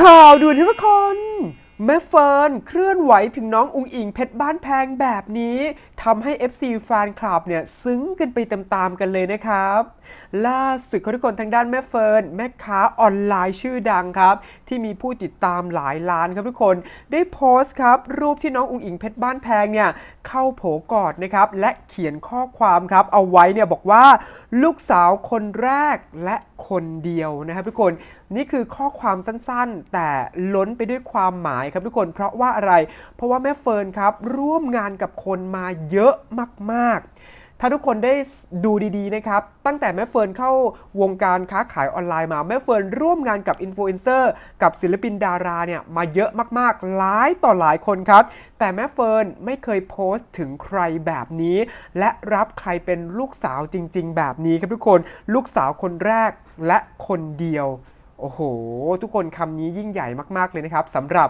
ข่าวด่วนทุกคนแม่เฟิร์นเคลื่อนไหวถึงน้องอุงอิงเพชรบ้านแพงแบบนี้ทำให้ FC แฟนคลับเนี่ยซึ้งกันไปตามๆกันเลยนะครับ ล่าสุดทุกคนทางด้านแม่เฟิร์นแม่ค้าออนไลน์ชื่อดังครับ ที่มีผู้ติดตามหลายล้านครับทุกคนได้โพสต์ครับ รูปที่น้องอุงอิงเพชรบ้านแพงเนี่ยเข้าโผกอดนะครับและเขียนข้อความครับเอาไว้เนี่ยบอกว่า ลูกสาวคนแรกและ คนเดียวนะครับทุกคนนี่คือข้อความสั้นๆ แต่ล้นไปด้วยความหมายครับทุกคนเพราะว่าอะไร เพราะว่าแม่เฟิร์นครับร่วมงานกับคนมาเยอะมากๆถ้าทุกคนได้ดูดีๆนะครับ ตั้งแต่แม่เฟิร์นเข้าวงการค้าขายออนไลน์มา แม่เฟิร์นร่วมงานกับอินฟลูเอนเซอร์กับศิลปินดาราเนี่ยมาเยอะมากๆ หลายต่อหลายคนครับ แต่แม่เฟิร์นไม่เคยโพสต์ถึงใครแบบนี้ และรับใครเป็นลูกสาวจริง ๆ แบบนี้ครับทุกคน ลูกสาวคนแรก และคนเดียว โอ้โห ทุกคนคำนี้ยิ่งใหญ่มาก ๆ เลยนะครับสำหรับ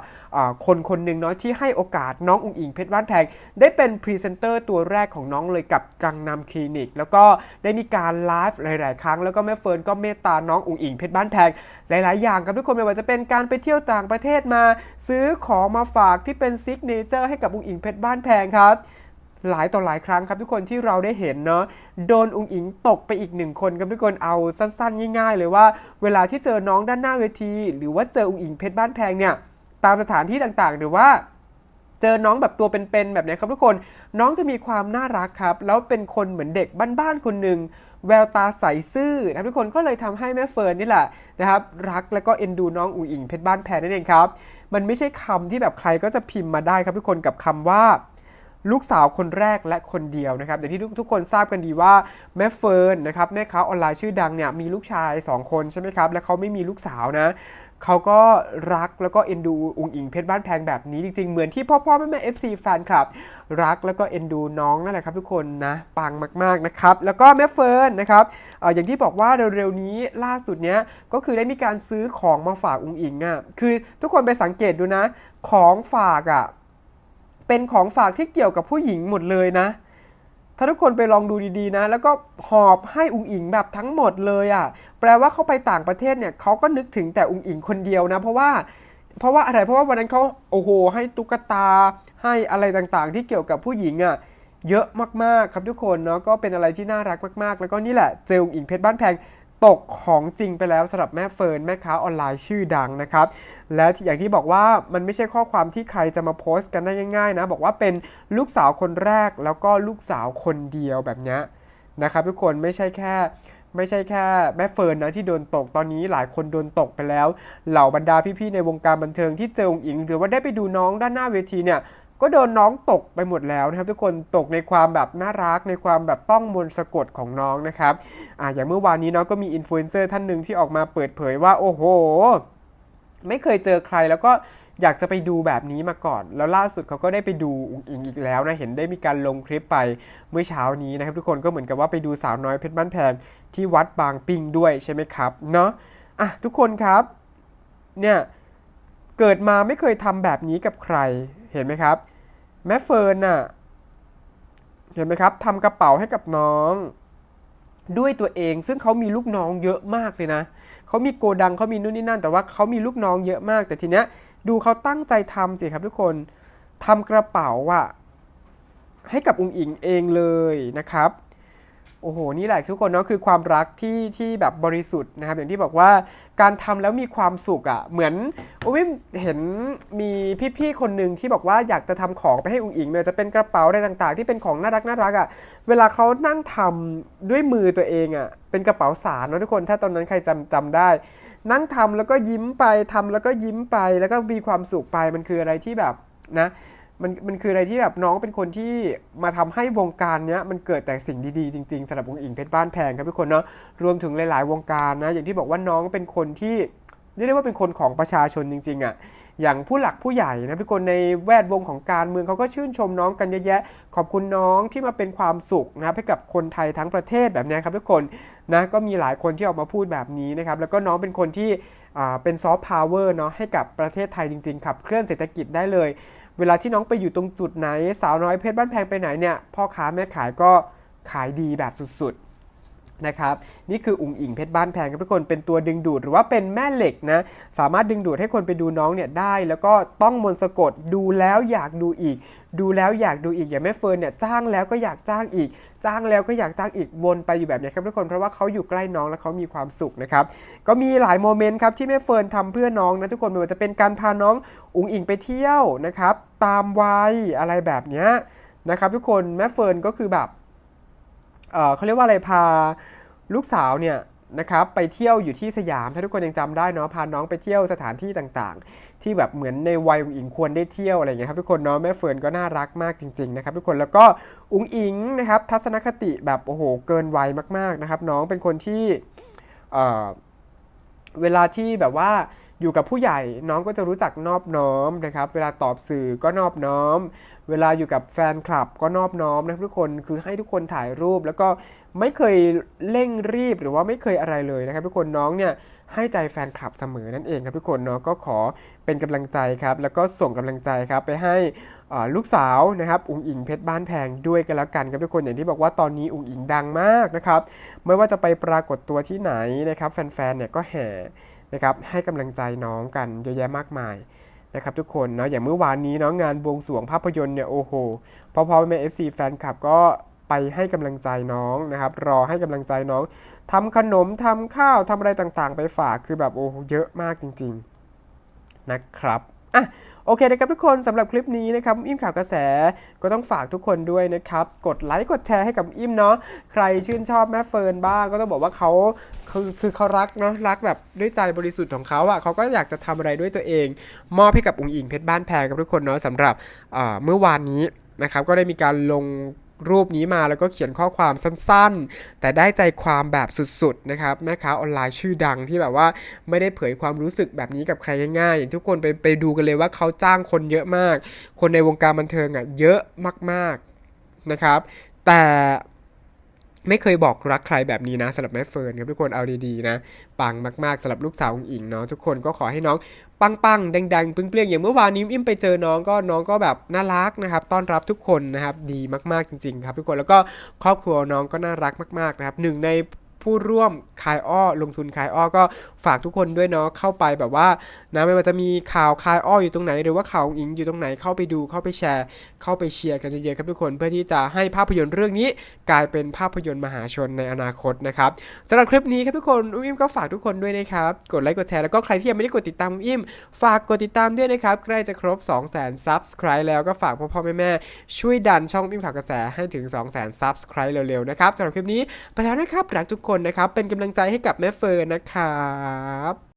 คนคนหนึ่งเนาะที่ให้โอกาสน้องอุงอิงเพชรบ้านแพง ได้เป็นพรีเซนเตอร์ตัวแรกของน้องเลยกับกังนำคลินิก แล้วก็ได้มีการไลฟ์หลาย ๆ ครั้ง แล้วก็แม่เฟิร์นก็เมตตาน้องอุงอิงเพชรบ้านแพง หลาย ๆ อย่างครับทุกคนไม่ว่าจะเป็นการไปเที่ยวต่างประเทศมา ซื้อของมาฝากที่เป็นซิกเนเจอร์ให้กับอุงอิงเพชรบ้านแพงครับ หลายต่อหลายครั้งครับทุกคนที่เราได้เห็นเนาะโดนอุงอิงตกไปอีกหนึ่งคนครับทุกคนเอาสั้นๆ ง่ายๆ เลยว่า เวลาที่เจอน้องด้านหน้าเวที หรือว่าเจออุงอิงเพชรบ้านแพงเนี่ยตามสถานที่ต่างๆ หรือว่าเจอน้องแบบตัวเป็นๆแบบนี้ครับทุกคนน้องจะมีความน่ารักครับ แล้วเป็นคนเหมือนเด็กบ้านๆคนหนึ่งแววตาใสซื่อนะครับทุกคนก็เลยทำให้แม่เฟิร์นนี่แหละนะครับรักแล้วก็เอ็นดูน้องอุ๋งอิงเพชรบ้านแพงนั่นเองครับ มันไม่ใช่คำที่แบบใครก็จะพิมพ์มาได้ครับทุกคนกับคำว่า ลูกสาวคนแรกและคนเดียวนะครับอย่างที่ทุกคนทราบกันดีว่าแม่เฟิร์นนะครับแม่ค้าออนไลน์ชื่อดังเนี่ยมีลูกชาย 2 คนใช่ไหมครับ และเขาไม่มีลูกสาวนะเขาก็รักแล้วก็เอ็นดูอุงอิงเพชรบ้านแพงแบบนี้จริงๆ เหมือนที่พ่อพ่อแม่แม่เอฟซีแฟนคลับ รักแล้วก็เอ็นดูน้องนั่นแหละครับทุกคนนะปังมากๆนะครับ แล้วก็แม่เฟิร์นนะครับออย่างที่บอกว่าเร็วๆนี้ล่าสุดเนี้ยก็คือได้มีการซื้อของมาฝากอุงอิงอะคือทุกคนไปสังเกตดูนะ ของฝากอะ เป็นของฝากที่เกี่ยวกับผู้หญิงหมดเลยนะ ถ้าทุกคนไปลองดูดีๆนะ แล้วก็หอบให้อุงอิงแบบทั้งหมดเลยอะ่ะ แปลว่าเขาไปต่างประเทศเนี่ยเขาก็นึกถึงแต่อุงอิงคนเดียวนะ เพราะว่าเพราะว่าอะไรเพราะว่าวันนั้นเขาโอ้โห ให้ตุ๊กตาให้อะไรต่างๆ ที่เกี่ยวกับผู้หญิงอะ่ะเยอะมากๆครับทุกคนเนาะก็เป็นอะไรที่น่ารักมากๆ แล้วก็นี่แหละเจออุงอิงเพชรบ้านแพง ตกของจริงไปแล้วสำหรับแม่เฟิร์นแม่ค้าออนไลน์ชื่อดังนะครับ และอย่างที่บอกว่ามันไม่ใช่ข้อความที่ใครจะมาโพสต์กันได้ง่ายๆนะ บอกว่าเป็นลูกสาวคนแรกแล้วก็ลูกสาวคนเดียวแบบนี้นะครับทุกคนไม่ใช่แค่ไม่ใช่แค่แม่เฟิร์นนะที่โดนตกตอนนี้หลายคนโดนตกไปแล้ว เหล่าบรรดาพี่ๆในวงการบันเทิงที่เจอองค์อิง หรือว่าได้ไปดูน้องด้านหน้าเวทีเนี่ย ก็โดนน้องตกไปหมดแล้วนะครับ ทุกคนตกในความแบบน่ารักในความแบบต้องมนต์สะกดของน้องนะครับอ่าอย่างเมื่อวานนี้เนาะก็มีอินฟลูเอนเซอร์ท่านหนึ่งที่ออกมาเปิดเผยว่าโอ้โห ไม่เคยเจอใครแล้วก็อยากจะไปดูแบบนี้มาก่อน แล้วล่าสุดเขาก็ได้ไปดูอุ๋งอิงอีกแล้วนะ เห็นได้มีการลงคลิปไปเมื่อเช้านี้นะครับ ทุกคนก็เหมือนกับว่าไปดูสาวน้อยเพชรบ้านแพงที่วัดบางปิงด้วยใช่ไหมครับ เนาะอะทุกคนครับ เนี่ย เกิดมาไม่เคยทำแบบนี้กับใคร เห็นไหมครับ แม่เฟิร์นน่ะ เห็นไหมครับทำกระเป๋าให้กับน้อง ด้วยตัวเอง ซึ่งเขามีลูกน้องเยอะมากเลยนะเขามีโกดังเขามีนู่นนี่นั่น แต่ว่าเขามีลูกน้องเยอะมาก แต่ทีเนี้ยดูเขาตั้งใจทำสิครับทุกคนทำกระเป๋าอะให้กับอุงอิงเองเลยนะครับ โอ้โห นี่แหละทุกคนเนาะคือความรักที่ที่แบบบริสุทธิ์นะครับ อย่างที่บอกว่าการทำแล้วมีความสุขอะ่ะ เหมือนโอ้ยเห็นมีพี่ๆคนหนึ่งที่บอกว่าอยากจะทำของไปให้อุงอิงเนี่ยจะเป็นกระเป๋าอะไรต่างๆ ที่เป็นของน่ารักน่ารักอะ่ะ เวลาเขานั่งทำด้วยมือตัวเองอะ่ะ เป็นกระเป๋าสารเนาะทุกคน ถ้าตอนนั้นใครจำจำได้ นั่งทำแล้วก็ยิ้มไปทำแล้วก็ยิ้มไปแล้วก็มีความสุขไปมันคืออะไรที่แบบนะ มันมันคืออะไรที่แบบน้องเป็นคนที่มาทำให้วงการเนี้ยมันเกิดแต่สิ่งดีๆ จริงๆสำหรับวงอิงเพชรบ้านแพงครับทุกคนเนาะรวมถึงหลาย ๆ วงการนะ อย่างที่บอกว่าน้องเป็นคนที่เรียกได้ว่าเป็นคนของประชาชนจริงๆอะ่ะอย่างผู้หลักผู้ใหญ่นะทุกคนในแวดวงของการเมืองเขาก็ชื่นชมน้องกันเยอะแยะ ขอบคุณน้องที่มาเป็นความสุขนะครับให้กับคนไทยทั้งประเทศแบบนี้ครับทุกคนนะก็มีหลายคนที่ออกมาพูดแบบนี้นะครับแล้วก็น้องเป็นคนที่อ่าเป็นซอฟต์พาวเวอร์เนาะให้กับประเทศไทยจริงๆขับเคลื่อนเศรษฐกิจได้เลย เวลาที่น้องไปอยู่ตรงจุดไหน สาวน้อยเพชรบ้านแพงไปไหนเนี่ยพ่อค้าแม่ขายก็ขายดีแบบสุดๆ นะครับนี่คืออุ๋งอิงเพชรบ้านแพงครับทุกคนเป็นตัวดึงดูดหรือว่าเป็นแม่เหล็กนะสามารถดึงดูดให้คนไปดูน้องเนี่ยได้ แล้วก็ต้องมนต์สะกดดูแล้วอยากดูอีก ดูแล้วอยากดูอีกอย่างแม่เฟิร์นเนี่ยจ้างแล้วก็อยากจ้างอีก จ้างแล้วก็อยากจ้างอีกวนไปอยู่แบบนี้ครับทุกคนเพราะว่าเขาอยู่ใกล้น้องแล้วเขามีความสุขนะครับก็มีหลายโมเมนต์ครับที่แม่เฟิร์นทำเพื่อน้องนะทุกคนไม่ว่าจะเป็นการพาน้องอุ๋งอิงไปเที่ยวนะครับตามวัยอะไรแบบเนี้ยนะครับทุกคนแม่เฟิร์นก็คือแบบ เขาเรียกว่าอะไรพาลูกสาวเนี่ยนะครับไปเที่ยวอยู่ที่สยามถ้าทุกคนยังจำได้เนาะพาน้องไปเที่ยวสถานที่ต่างๆ ที่แบบเหมือนในวัยอุ๋งอิงควรได้เที่ยวอะไรเงี้ยครับทุกคนเนาะแม่เฟิร์นก็น่ารักมากจริงๆนะครับทุกคนแล้วก็อุ๋งอิงนะครับทัศนคติแบบโอ้โหเกินวัยมากๆนะครับน้องเป็นคนที่เเวลาที่แบบว่า อยู่กับผู้ใหญ่น้องก็จะรู้จักนอบน้อมนะครับ เวลาตอบสื่อก็นอบน้อม เวลาอยู่กับแฟนคลับก็นอบน้อมนะครับทุกคนคือให้ทุกคนถ่ายรูป แล้วก็ไม่เคยเร่งรีบหรือว่าไม่เคยอะไรเลยนะครับ ทุกคนน้องเนี่ยให้ใจแฟนคลับเสมอนั่นเองครับทุกคนเนาะก็ขอเป็นกำลังใจครับ แล้วก็ส่งกำลังใจครับไปให้ลูกสาวนะครับอุ๋งอิงเพชรบ้านแพงด้วยกันแล้วกันครับทุกคนอย่างที่บอกว่าตอนนี้อุ๋งอิงดังมากนะครับไม่ว่าจะไปปรากฏตัวที่ไหนนะครับ แฟนๆเนี่ยก็แห่ นะครับให้กำลังใจน้องกันเยอะแยะมากมายนะครับทุกคนเนาะอย่างเมื่อวานนี้เนาะงานบวงสรวงภาพยนตร์เนี่ยโอ้โหพอพอแม่เอฟซีแฟนคลับก็ไปให้กำลังใจน้องนะครับรอให้กำลังใจน้องทำขนมทำข้าวทำอะไรต่างๆ ไปฝากคือแบบโอ้โหเยอะมากจริง ๆนะครับ อะโอเคนะครับทุกคนสำหรับคลิปนี้นะครับอิ่มข่าวกระแสก็ต้องฝากทุกคนด้วยนะครับ กดไลค์กดแชร์ให้กับอิ่มเนาะใครชื่นชอบแม่เฟิร์นบ้างก็ต้องบอกว่าเขาคือคือเขารักเนาะรักแบบด้วยใจบริสุทธิ์ของเขาอะเขาก็อยากจะทำอะไรด้วยตัวเอง มอบให้กับองค์อิงเพชรบ้านแพงครับทุกคนเนาะสำหรับเมื่อวานนี้นะครับก็ได้มีการลง รูปนี้มาแล้วก็เขียนข้อความสั้นๆ แต่ได้ใจความแบบสุดๆนะครับแม่ค้าออนไลน์ชื่อดังที่แบบว่าไม่ได้เผยความรู้สึกแบบนี้กับใครง่ายๆ อย่างทุกคนไปไปดูกันเลยว่าเขาจ้างคนเยอะมาก คนในวงการบันเทิงอะเยอะมากๆนะครับ แต่ ไม่เคยบอกรักใครแบบนี้นะสำหรับแม่เฟิร์นครับทุกคนเอาดีๆนะ ปังมากๆสำหรับลูกสาวองอิงเนาะทุกคนก็ขอให้น้องปังๆแดงๆปึ้งเปลี่ยงอย่างเมื่อวานนี้อิ่มไปเจอน้องก็น้องก็แบบน่ารักนะครับ ต้อนรับทุกคนนะครับดีมากๆจริง ๆ ครับทุกคนแล้วก็ครอบครัวน้องก็น่ารักมากๆนะครับหนึ่งใน ผู้ร่วมคายอ้อลงทุนคายอ้อก็ฝากทุกคนด้วยเนาะเข้าไปแบบว่านะไม่ว่าจะมีข่าวคายอ้ออยู่ตรงไหน หรือว่าข่าวอิงอยู่ตรงไหนเข้าไปดูเข้าไปแชร์ เข้าไปเชียร์กันเยอะๆครับทุกคนเพื่อที่จะให้ภาพยนตร์เรื่องนี้ กลายเป็นภาพยนตร์มหาชนในอนาคตนะครับสำหรับคลิปนี้ครับทุกคนอุ้มอิมก็ฝากทุกคนด้วยนะครับกดไลค์กดแชร์แล้วก็ใครที่ยังไม่ได้กดติดตามอุ้มอิมฝากกดติดตามด้วยนะครับใกล้จะครบ 2 0 0 0 0 0 Subscribe แล้วก็ฝากพ่อพ่อแม่แม่ช่วยดันช่องอุ้มอิ่มข่าวกระแสให้ถึง 2 0 0 0 0 0 Subscribe เร็วๆนะครับสำหรับคลิปนี้ไปแล้วนะครับรักทุกคนนะครับ เป็นกำลังใจให้กับแม่เฟิร์นนะครับ